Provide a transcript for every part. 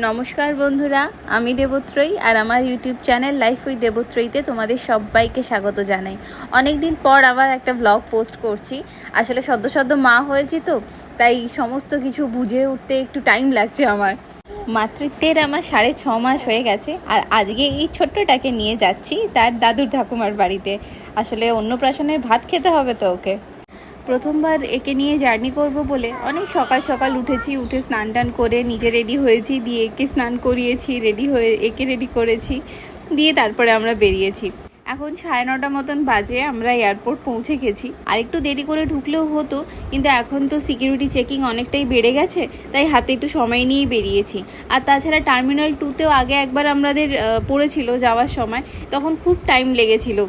নমস্কার বন্ধুরা, আমি দেবত্রয়ী আর আমার ইউটিউব চ্যানেল লাইফ উইথ দেবত্রয়ীতে তোমাদের সবাইকে স্বাগত জানাই। অনেক দিন পর আবার একটা ব্লগ পোস্ট করছি। আসলে সদ্য সদ্য মা হয়েছি তো, তাই সমস্ত কিছু বুঝে উঠতে একটু টাইম লাগছে আমার। মাতৃত্বের আমার সাড়ে ছ মাস হয়ে গেছে, আর আজকে এই ছোট্টটাকে নিয়ে যাচ্ছি তার দাদুর ঠাকুমার বাড়িতে। আসলে অন্নপ্রাশনের ভাত খেতে হবে তো ওকে? প্রথমবার একে নিয়ে জার্নি করব বলে অনেক সকাল সকাল উঠেছি, উঠে স্নান টান করে নিজে রেডি হয়েছি, দিয়ে একে স্নান করিয়েছি রেডি হয়ে একে রেডি করেছি, দিয়ে তারপরে আমরা বেরিয়েছি। এখন সাড়ে নটা মতন বাজে, আমরা এয়ারপোর্ট পৌঁছে গেছি। আর একটু দেরি করে ঢুকলেও হতো, কিন্তু এখন তো সিকিউরিটি চেকিং অনেকটাই বেড়ে গেছে, তাই হাতে একটু সময় নিয়েই বেরিয়েছি। আর তাছাড়া টার্মিনাল টুতেও আগে একবার আমাদের পড়েছিল যাওয়ার সময়, তখন খুব টাইম লেগেছিল।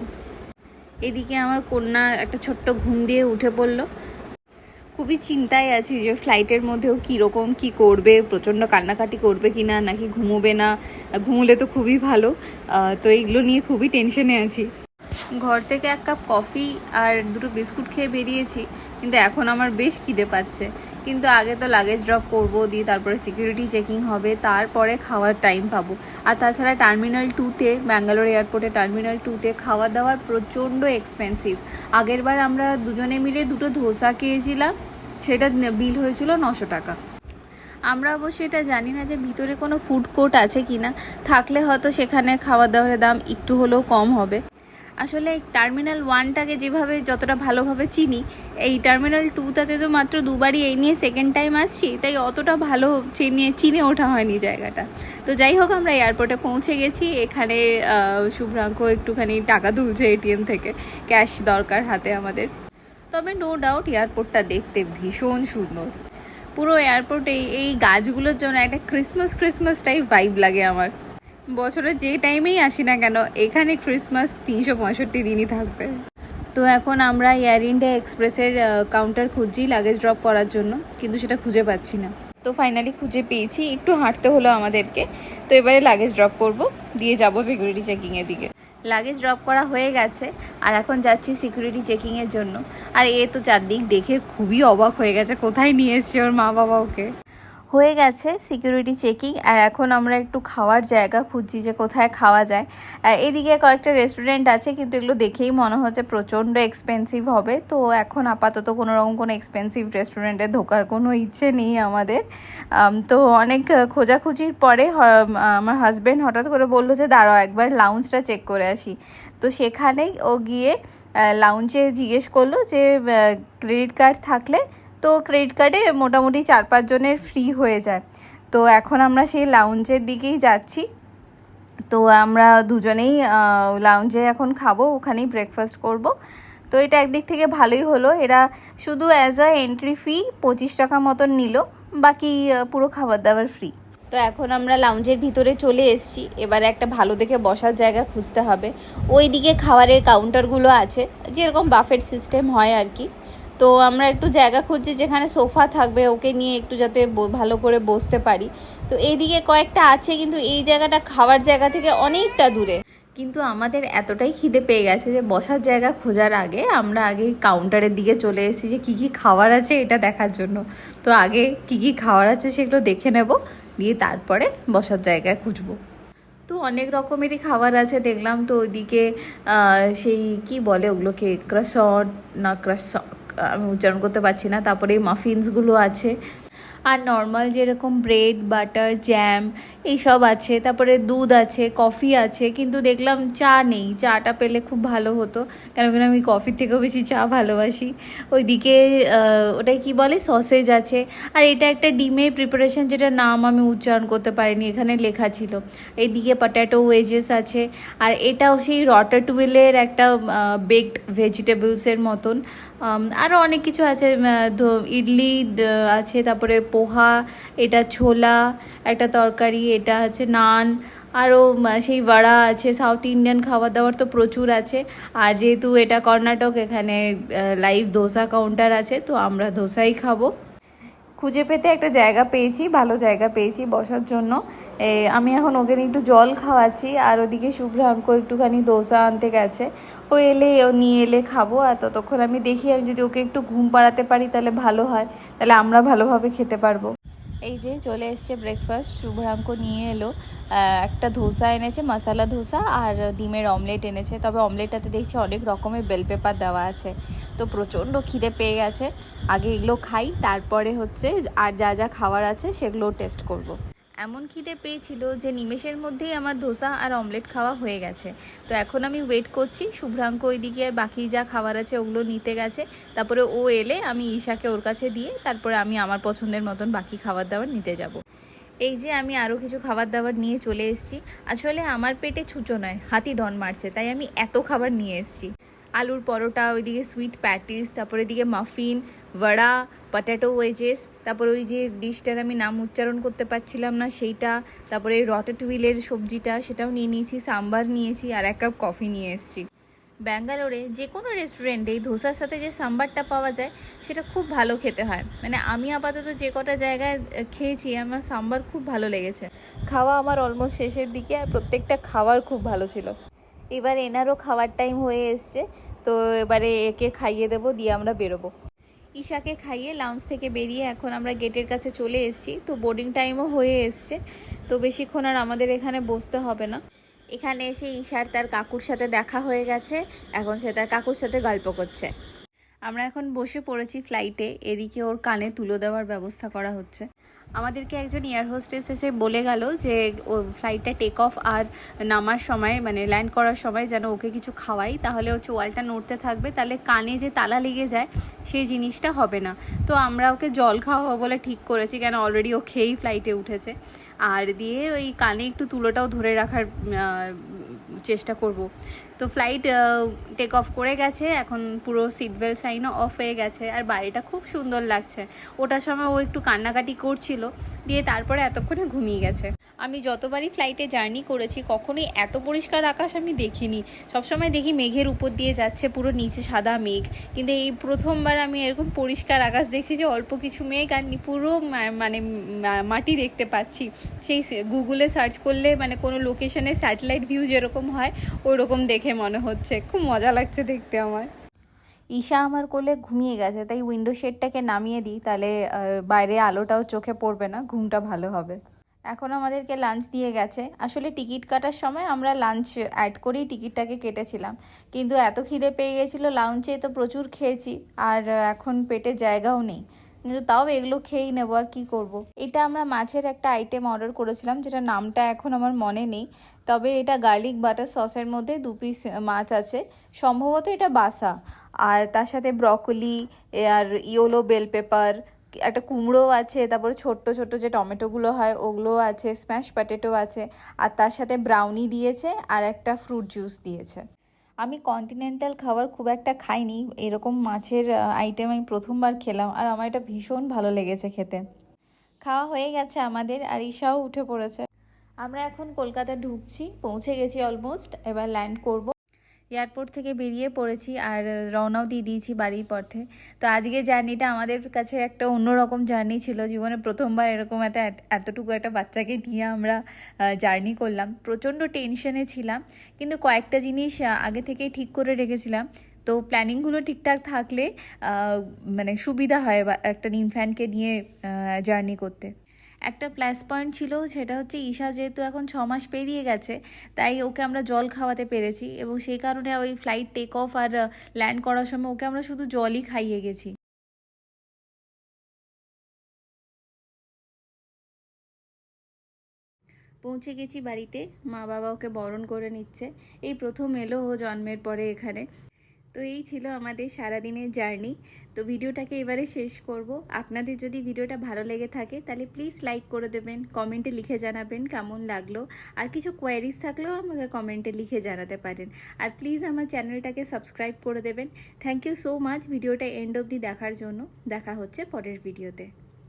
এদিকে আমার কন্যা একটা ছোট্ট ঘুম দিয়ে উঠে পড়ল। খুবই চিন্তায় আছি যে ফ্লাইটের মধ্যেও কীরকম কি করবে, প্রচণ্ড কান্নাকাটি করবে কি না নাকি ঘুমোবে না? ঘুমলে তো খুবই ভালো। তো এইগুলো নিয়ে খুবই টেনশনে আছি। ঘর থেকে এক কাপ কফি আর দুটো বিস্কুট খেয়ে বেরিয়েছি, কিন্তু এখন আমার বেশ খিদে পাচ্ছে। কিন্তু আগে তো লাগেজ ড্রপ করব, দিয়ে তারপরে সিকিউরিটি চেকিং হবে, তারপরে খাওয়ার টাইম পাবো। আর তাছাড়া টার্মিনাল টুতে ব্যাঙ্গালোর এয়ারপোর্টে টার্মিনাল টুতে খাওয়া দাওয়ার প্রচণ্ড এক্সপেন্সিভ আগেরবার আমরা দুজনে মিলে দুটো ধোসা খেয়েছিলাম, সেটা বিল হয়েছিল নশো টাকা। আমরা অবশ্য এটা জানি না যে ভিতরে কোনো ফুড কোর্ট আছে কি না থাকলে হয়তো সেখানে খাওয়া দাওয়ার দাম একটু হলেও কম হবে। আসলে টার্মিনাল ওয়ানটাকে যেভাবে যতটা ভালোভাবে চিনি, এই টার্মিনাল টুটাতে তো মাত্র দুবারই এই নিয়ে সেকেন্ড টাইম আসছি, তাই অতটা ভালো চিনে চিনে ওঠা হয়নি জায়গাটা। তো যাই হোক, আমরা এয়ারপোর্টে পৌঁছে গেছি, এখানে শুভ্রাঙ্ক একটুখানি টাকা তুলছে এটিএম থেকে ক্যাশ দরকার হাতে আমাদের। তবে নো ডাউট এয়ারপোর্টটা দেখতে ভীষণ সুন্দর। পুরো এয়ারপোর্টে এই গাছগুলোর জন্য একটা ক্রিসমাস ক্রিসমাস টাইপ ভাইব লাগে আমার। বছরে যে টাইমেই আসি না কেন, এখানে ক্রিসমাস তিনশো পঁয়ষট্টি দিনই থাকবে। তো এখন আমরা এয়ার ইন্ডিয়া এক্সপ্রেসের কাউন্টার খুঁজছি লাগেজ ড্রপ করার জন্য, কিন্তু সেটা খুঁজে পাচ্ছি না। তো ফাইনালি খুঁজে পেয়েছি, একটু হাঁটতে হলো আমাদেরকে। তো এবারে লাগেজ ড্রপ করব, দিয়ে যাব সিকিউরিটি চেকিংয়ের দিকে। লাগেজ ড্রপ করা হয়ে গেছে, আর এখন যাচ্ছি সিকিউরিটি চেকিংয়ের জন্য। আর এ তো চারদিক দেখে খুবই অবাক হয়ে গেছে, কোথায় নিয়ে এসছে ওর মা বাবা ওকে? হয়ে গেছে সিকিউরিটি চেকিং আর এখন আমরা একটু খাওয়ার জায়গা খুঁজছি যে কোথায় খাওয়া যায়। এদিকে কয়েকটা রেস্টুরেন্ট আছে, কিন্তু এগুলো দেখেই মনে হচ্ছে প্রচণ্ড এক্সপেন্সিভ হবে। তো এখন আপাতত কোনো রকম কোনো এক্সপেন্সিভ রেস্টুরেন্টে ঢোকার কোনো ইচ্ছে নেই আমাদের। তো অনেক খোঁজাখুঁজির পরে আমার হাজব্যান্ড হঠাৎ করে বলল যে, দাঁড়াও, একবার লাউঞ্জটা চেক করে আসি। তো সেখানেই ও গিয়ে লাউঞ্জে জিজ্ঞেস করল যে ক্রেডিট কার্ড থাকলে তো ক্রেডিট কার্ডে মোটামুটি চার পাঁচজনের ফ্রি হয়ে যায়। তো এখন আমরা সেই লাউঞ্জের দিকেই যাচ্ছি। তো আমরা দুজনেই লাউঞ্জে এখন খাব, ওখানেই ব্রেকফাস্ট করব। তো এটা একদিক থেকে ভালোই হলো। এরা শুধু অ্যাজ আ এন্ট্রি ফি পঁচিশ টাকা মতন নিল, বাকি পুরো খাবার দাবার ফ্রি তো এখন আমরা লাউঞ্জের ভিতরে চলে এসেছি। এবারে একটা ভালো দেখে বসার জায়গা খুঁজতে হবে। ওই দিকে খাবারের কাউন্টারগুলো আছে। যেরকম বাফেট সিস্টেম হয় আর কি। তো আমরা একটু জায়গা খুঁজছি যেখানে সোফা থাকবে, ওকে নিয়ে একটু যাতে ভালো করে বসতে পারি। তো এইদিকে কয়েকটা আছে, কিন্তু এই জায়গাটা খাওয়ার জায়গা থেকে অনেকটা দূরে। কিন্তু আমাদের এতটাই খিদে পেয়ে গেছে যে বসার জায়গা খোঁজার আগে আমরা আগে কাউন্টারের দিকে চলে এসেছি যে কী কী খাবার আছে এটা দেখার জন্য। তো আগে কী কী খাবার আছে সেগুলো দেখে নেব, দিয়ে তারপরে বসার জায়গায় খুঁজবো। তো অনেক রকমেরই খাবার আছে, দেখলাম তো ওইদিকে সেই কি বলে ওগুলোকে ক্রাসট না ক্রাস আমি উচ্চারণ করতে পারছি না তারপরে মাফিনসগুলো আছে। আর নর্মাল যেরকম ব্রেড বাটার জ্যাম এইসব আছে, তারপরে দুধ আছে কফি আছে, কিন্তু দেখলাম চা নেই। চাটা পেলে খুব ভালো হতো, কেন কেন আমি কফির থেকেও বেশি চা ভালোবাসি। ওইদিকে ওটাই কি বলে? সসেজ আছে। আর এটা একটা ডিমের প্রিপারেশন যেটা নাম আমি উচ্চারণ করতে পারিনি, এখানে লেখা ছিল। এইদিকে পট্যাটো ওয়েজেস আছে। আর এটাও সেই রটাটুয়েলের একটা বেকড ভেজিটেবলসের মতন। আরও অনেক কিছু আছে ইডলি আছে, তারপরে পোহা, এটা ছোলা, একটা তরকারি, এটা আছে নান, আরও সেই বড়া আছে সাউথ ইন্ডিয়ান খাবার দাবার তো প্রচুর আছে। আর যেহেতু এটা কর্ণাটক, এখানে লাইভ দোসা কাউন্টার আছে, তো আমরা ধোসাই খাব। খুঁজে পেতে একটা জায়গা পেয়েছি, ভালো জায়গা পেয়েছি বসার জন্য। আমি এখন ওকে একটু জল খাওয়াচ্ছি, আর ওদিকে শুভ্রাঙ্ক একটুখানি দোসা আনতে গেছে। ও এলে, ও নিয়ে এলে খাব, আর ততক্ষণ আমি দেখি, আমি যদি ওকে একটু ঘুম পাড়াতে পারি তাহলে ভালো হয়, তাহলে আমরা ভালোভাবে খেতে পারব। এই যে চলে এসছে ব্রেকফাস্ট শুভ্রাঙ্ক নিয়ে এলো। একটা ধোসা এনেছে, মশালা ধোসা আর ডিমের অমলেট এনেছে। তবে অমলেটটাতে দেখছি অনেক রকমের বেল পেপার দেওয়া আছে। তো প্রচণ্ড খিদে পেয়ে গেছে। আগে এগুলো খাই, তারপরে হচ্ছে আর যা যা খাওয়ার আছে সেগুলো টেস্ট করব। এমন খিদে পেয়েছিল যে নিমেষের মধ্যেই আমার ধোসা আর অমলেট খাওয়া হয়ে গেছে। তো এখন আমি ওয়েট করছি, শুভ্রাঙ্ক ওইদিকে আর বাকি যা খাবার আছে ওগুলো নিতে গেছে। তারপরে ও এলে আমি ঈশাকে ওর কাছে দিয়ে তারপরে আমি আমার পছন্দের মতন বাকি খাবার দাবার নিতে যাব। এই যে আমি আরও কিছু খাবার দাবার নিয়ে চলে এসেছি। আসলে আমার পেটে ছুঁচো নয়, হাতি ডন মারছে, তাই আমি এত খাবার নিয়ে এসেছি। আলুর পরোটা, ওইদিকে সুইট প্যাটিস তারপরে এদিকে মাফিন বড়া পটেটো ওয়েজেস তারপরে ওই যে ডিশটার আমি নাম উচ্চারণ করতে পারছিলাম না সেইটা, তারপরে রটেটুইলের সবজিটা, সেটাও নিয়ে নিয়েছি, সাম্বার নিয়েছি, আর এক কাপ কফি নিয়ে এসেছি। ব্যাঙ্গালোরে যে কোনো রেস্টুরেন্টে এই ধোসার সাথে যে সাম্বারটা পাওয়া যায়, সেটা খুব ভালো খেতে হয়। মানে আমি আপাতত যে কটা জায়গায় খেয়েছি, আমার সাম্বার খুব ভালো লেগেছে। খাওয়া আমার অলমোস্ট শেষের দিকে, আর প্রত্যেকটা খাবার খুব ভালো ছিল। এবার এনারও খাওয়ার টাইম হয়ে এসছে, তো এবারে একে খাইয়ে দেবো, দিয়ে আমরা বেরোবো। ঈশাকে খাইয়ে লাউঞ্জ থেকে বেরিয়ে এখন আমরা গেটের কাছে চলে এসেছি, তো বোর্ডিং টাইমও হয়ে এসছে, তো বেশিক্ষণ আর আমাদের এখানে বসতে হবে না। এখানে এসে ঈশার তার কাকুর সাথে দেখা হয়ে গেছে, এখন সে তার কাকুর সাথে গল্প করছে। আমরা এখন বসে পড়েছি ফ্লাইটে এদিকে ওর কানে তুলো দেওয়ার ব্যবস্থা করা হচ্ছে। আমাদেরকে একজন এয়ার হোস্টেস এসে বলে গেল যে, ও ফ্লাইটটা টেক অফ আর নামার সময় মানে ল্যান্ড করার সময় যেন ওকে কিছু খাওয়াই, তাহলে হচ্ছে ওয়ালটা নড়তে থাকবে, তাহলে কানে যে তালা লেগে যায়, সেই জিনিসটা হবে না। তো আমরা ওকে জল খাওয়াবো বলে ঠিক করেছি, কেন অলরেডি ও খেয়েই ফ্লাইটে উঠেছে। আর দিয়ে ওই কানে একটু তুলোটাও ধরে রাখার চেষ্টা করব। তো ফ্লাইট টেক অফ করে গেছে, এখন পুরো সিট বেল্ট সাইনও অফ হয়ে গেছে, আর বাড়িটা খুব সুন্দর লাগছে। ওটার সময় ও একটু কান্নাকাটি করছিল, দিয়ে তারপরে এতক্ষণে ঘুমিয়ে গেছে। আমি যতবারই ফ্লাইটে জার্নি করেছি, কখনোই এত পরিষ্কার আকাশ আমি দেখিনি। সবসময় দেখি মেঘের উপর দিয়ে যাচ্ছে পুরো নিচে সাদা মেঘ। কিন্তু এই প্রথমবার আমি এরকম পরিষ্কার আকাশ দেখছি যে, অল্প কিছু মেঘ আর পুরো মানে মাটি দেখতে পাচ্ছি। সেই গুগলে সার্চ করলে মানে কোনো লোকেশনে স্যাটেলাইট ভিউ যেরকম হয়, ওরকম দেখে মনে হচ্ছে। খুব মজা লাগছে দেখতে আমার। ঈশা আমার কোলে ঘুমিয়ে গেছে, তাই উইন্ডো শেডটাকে নামিয়ে দিই, তাহলে বাইরে আলোটাও চোখে পড়বে না, ঘুমটা ভালো হবে। এখন আমাদেরকে লাঞ্চ দিয়ে গেছে। আসলে টিকিট কাটার সময় আমরা লাঞ্চ অ্যাড করেই টিকিটটাকে কেটেছিলাম। কিন্তু এত খিদে পেয়ে গেছিল লাঞ্চে তো প্রচুর খেয়েছি, আর এখন পেটে জায়গাও নেই। কিন্তু তাও এগুলো খেয়েই নেব, আর কী করব? এটা আমরা মাছের একটা আইটেম অর্ডার করেছিলাম, যেটা নামটা এখন আমার মনে নেই। তবে এটা গার্লিক বাটার সসের মধ্যে দু পিস মাছ আছে। সম্ভবত এটা বাসা। আর তার সাথে ব্রকলি আর ইয়োলো বেল পেপার একটা কুমড়ো আছে, তারপরে ছোট্ট ছোট্ট যে টমেটোগুলো হয় ওগুলো আছে স্ম্যাশ প্যাটেটো আছে, আর তার সাথে ব্রাউনি দিয়েছে আর একটা ফ্রুট জুস দিয়েছে। আমি কন্টিনেন্টাল খাবার খুব একটা খাইনি, এরকম মাছের আইটেম আমি প্রথমবার খেলাম আর আমার এটা ভীষণ ভালো লেগেছে খেতে। খাওয়া হয়ে গেছে আমাদের আর ঈশাও উঠে পড়েছে। আমরা এখন কলকাতা ঢুকছি, পৌঁছে গেছি অলমোস্ট এবার ল্যান্ড করব। এয়ারপোর্ট থেকে বেরিয়ে পড়েছি আর রওনাও দিয়ে দিয়েছি বাড়ির পথে। তো আজকে জার্নিটা আমাদের কাছে একটা অন্যরকম জার্নি ছিল। জীবনে প্রথমবার এরকম এত, এতটুকু একটা বাচ্চাকে নিয়ে আমরা জার্নি করলাম। প্রচণ্ড টেনশনে ছিলাম। কিন্তু কয়েকটা জিনিস আগে থেকেই ঠিক করে রেখেছিলাম। তো প্ল্যানিংগুলো ঠিকঠাক থাকলে মানে সুবিধা হয় বা একটা ইনফ্যান্টকে নিয়ে জার্নি করতে। একটা প্লাস পয়েন্ট ছিল, সেটা হচ্ছে ঈশা যেহেতু এখন ছ মাস পেরিয়ে গেছে, তাই ওকে আমরা জল খাওয়াতে পেরেছি এবং সেই কারণে ওই ফ্লাইট টেক অফ আর ল্যান্ড করার সময় ওকে আমরা শুধু জলই খাইয়ে গেছি। পৌঁছে গেছি বাড়িতে, মা বাবা ওকে বরণ করে নিচ্ছে। এই প্রথম এলো ও জন্মের পরে এখানে। তো এই ছিল আমাদের সারাদিনের জার্নি। তো ভিডিওটাকে এবারে শেষ করব। আপনাদের যদি ভিডিওটা ভালো লেগে থাকে, তাহলে প্লিজ লাইক করে দেবেন, কমেন্টে লিখে জানাবেন কেমন লাগল। আর কিছু কোয়ারিজ থাকলেও আমাকে কমেন্টে লিখে জানাতে পারেন। আর প্লিজ আমার চ্যানেলটাকে সাবস্ক্রাইব করে দেবেন। থ্যাংক ইউ সো মাচ ভিডিওটা এন্ড অবধি দেখার জন্য। দেখা হচ্ছে পরের ভিডিওতে।